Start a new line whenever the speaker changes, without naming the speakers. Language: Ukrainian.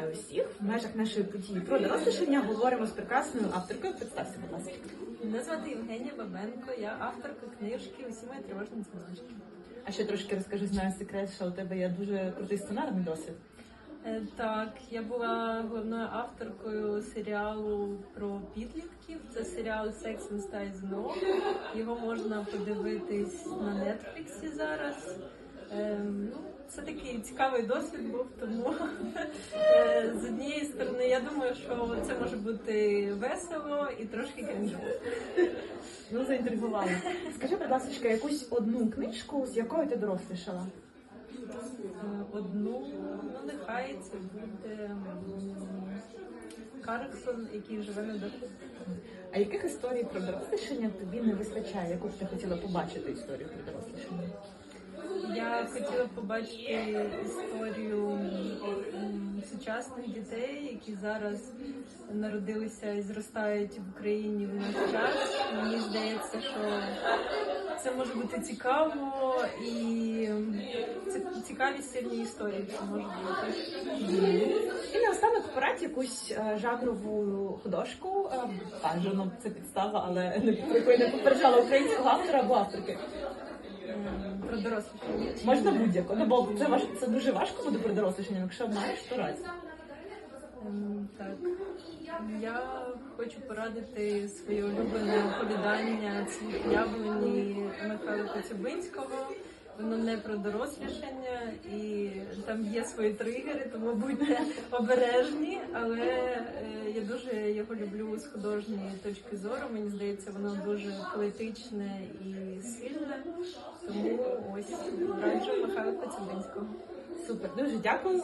вітаю усіх в межах нашої події про дорослішання. Говоримо з прекрасною авторкою. Представся, будь ласка.
Мене звати Євгенія Бабенко, я авторка книжки Усі мої тривожні дзвіночки.
А ще трошки розкажи, знаю секрет, що у тебе є дуже крутий сценарний досвід.
Е, Так, я була головною авторкою серіалу про підлітків. Це серіал Sex and Style знову. Його можна подивитись на Нетфліксі зараз. Ем, ну, це такий цікавий досвід був, тому е, з однієї сторони я думаю, що це може бути весело і трошки крінжово.
Ну, заінтригувала. Скажи, будь ласка, якусь одну книжку, з якою ти дорослішала?
Е, одну, ну нехай це буде м, Карлсон, який живе на даху.
А яких історій про дорослішання тобі не вистачає? Яку б ти хотіла побачити історію про дорослішання?
Я хотіла побачити історію сучасних дітей, які зараз народилися і зростають в Україні в наш час. Мені здається, що це може бути цікаво і це цікаві сильні історії. Це може бути.
І наостанок порадь якусь е, жанрову художку. Е, Бажано це підстава, але не попереджала українського автора або авторки.
Про дорослішання.
Можна будь-яку. Ну бо це важ це дуже важко буде про дорослішання. Якщо маєш, то радь.
Ем, Так. Я хочу порадити своє улюблене оповідання «Цвіт яблуні Михайла Коцюбинського. Воно не про дорослішання і там є свої тригери, тому будьте обережні. Але е, я дуже його люблю з художньої точки зору. Мені здається, воно дуже поетичне і сильне. Тому ось раджу Михайло Коцюбинського.
Супер, дуже дякую.